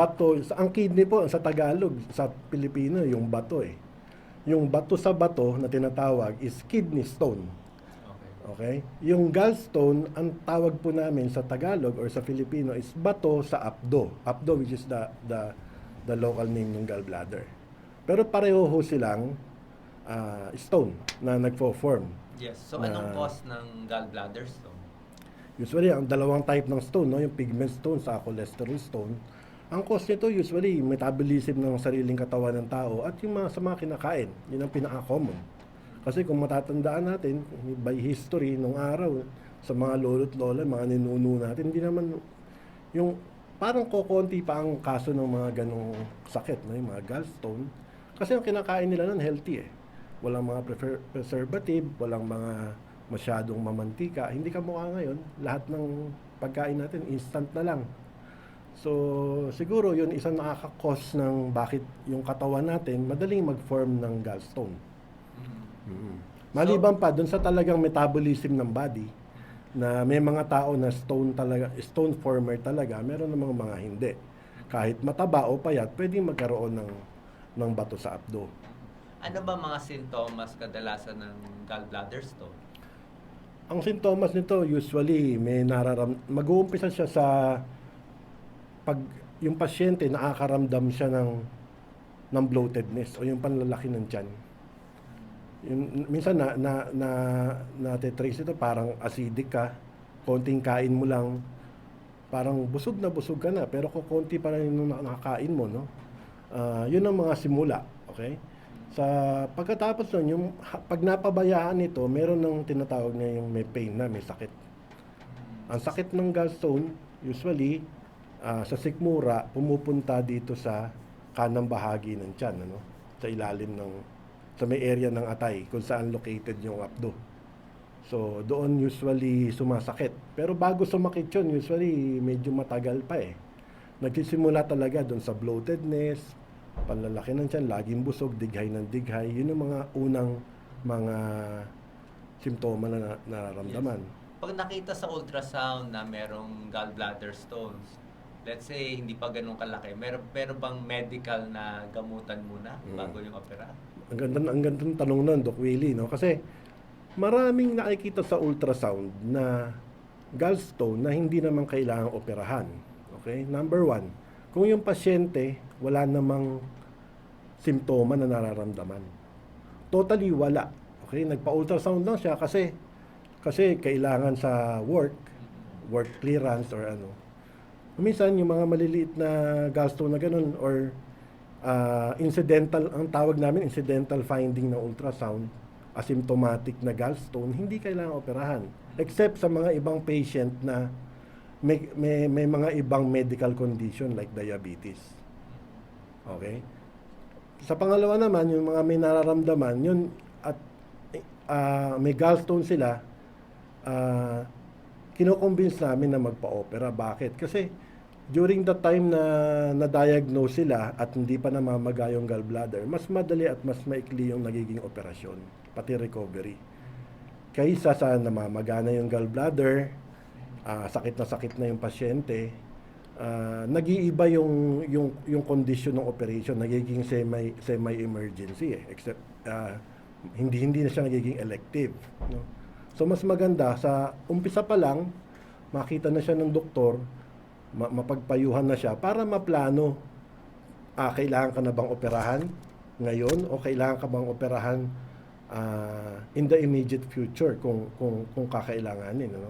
bato, ang kidney po sa Tagalog, sa Pilipino, yung bato eh. Yung bato sa bato na tinatawag is kidney stone. Okay. Yung gallstone, ang tawag po namin sa Tagalog or sa Filipino is bato sa apdo. Apdo which is the the the local name ng gallbladder. Pero pareho ho silang ah, stone na nagfo-form. Yes. So, anong Na- cause ng gallbladder stone? Usually, ang dalawang type ng stone, no, yung pigment stone sa cholesterol stone, ang cause nito usually metabolism ng sariling katawan ng tao at yung mga sa mga kinakain. Yun ang pinaka-common. Kasi kung matatandaan natin, by history nung araw, sa mga lolo't lola, mga ninuno natin, hindi naman yung parang kokonti pa ang kaso ng mga ganong sakit, no? yung mga gallstone. Kasi ang kinakain nila nun healthy eh. Walang mga preservative, walang mga masyadong mamantika. Hindi ka mukha ngayon, lahat ng pagkain natin instant na lang. So, siguro yun isang nakaka-cause ng bakit yung katawan natin madaling mag-form ng gallstone. Mm. Maliban pa dun sa talagang metabolism ng body na may mga tao na stone talaga stone former talaga, meron namang mga hindi. Kahit mataba o payat, pwedeng magkaroon ng ng bato sa abdo. Ano ba mga sintomas kadalasan ng gallbladder stone? Ang sintomas nito usually may nararam mag-uumpisa siya sa pag yung pasyente nakakaramdam siya ng ng bloatedness o yung panlalaki ng tiyan. Yung, minsan na na na natitrace ito parang acidic ka, konting kain mo lang parang busog na busog ka na pero kung konti pa rin yung nakakain mo no. Ah, yun ang mga simula, okay? Sa pagkatapos nun, yung pag napabayaan ito, meron ng tinatawag na yung may pain na, may sakit. Ang sakit ng gallstone, usually, ah, sa sikmura, pumupunta dito sa kanang bahagi ng tiyan, ano? Sa ilalim ng, sa may area ng atay, kung saan located yung abdo. So, doon usually sumasakit. Pero bago sumakit yun, usually medyo matagal pa eh. Nagsisimula talaga doon sa bloatedness, panlalaki ng tiyan, laging busog, dighay ng dighay. Yun ang mga unang mga simptoma na, na nararamdaman. Pag nakita sa ultrasound na merong gallbladder stones, let's say hindi pa ganun kalaki, meron, meron bang medical na gamutan muna Mm. bago yung opera? Ang ganda, ang ganda ng tanong nun, Doc Willie, no? Kasi maraming nakikita sa ultrasound na gallstone na hindi naman kailangang operahan. Okay? Number one, kung yung pasyente wala namang simptoma na nararamdaman. Totally wala. Okay? Nagpa-ultrasound lang siya kasi kasi kailangan sa work, work clearance or ano. Minsan yung mga maliliit na gallstone na ganun or ah, incidental, ang tawag namin incidental finding ng ultrasound, asymptomatic na gallstone, hindi kailangan operahan. Except sa mga ibang patient na may, may, may mga ibang medical condition like diabetes. Okay? Sa pangalawa naman, yung mga may nararamdaman, yun at ah, may gallstone sila, ah kinoconvince namin na magpa-opera. Bakit? Kasi during the time na na-diagnose sila at hindi pa namamaga yung gallbladder, mas madali at mas maikli yung nagiging operasyon, pati recovery. Kaysa sa namamaga na yung gallbladder, ah, sakit na sakit na yung pasyente, ah, nag-iiba yung yung yung condition ng operation, nagiging semi semi emergency eh, except ah, hindi hindi na siya nagiging elective, no. So mas maganda sa umpisa pa lang makita na siya ng doktor, ma- mapagpayuhan na siya para maplano. Ah, kailangan ka na bang operahan ngayon o kailangan ka bang operahan ah, in the immediate future kung kung kung kakailanganin ano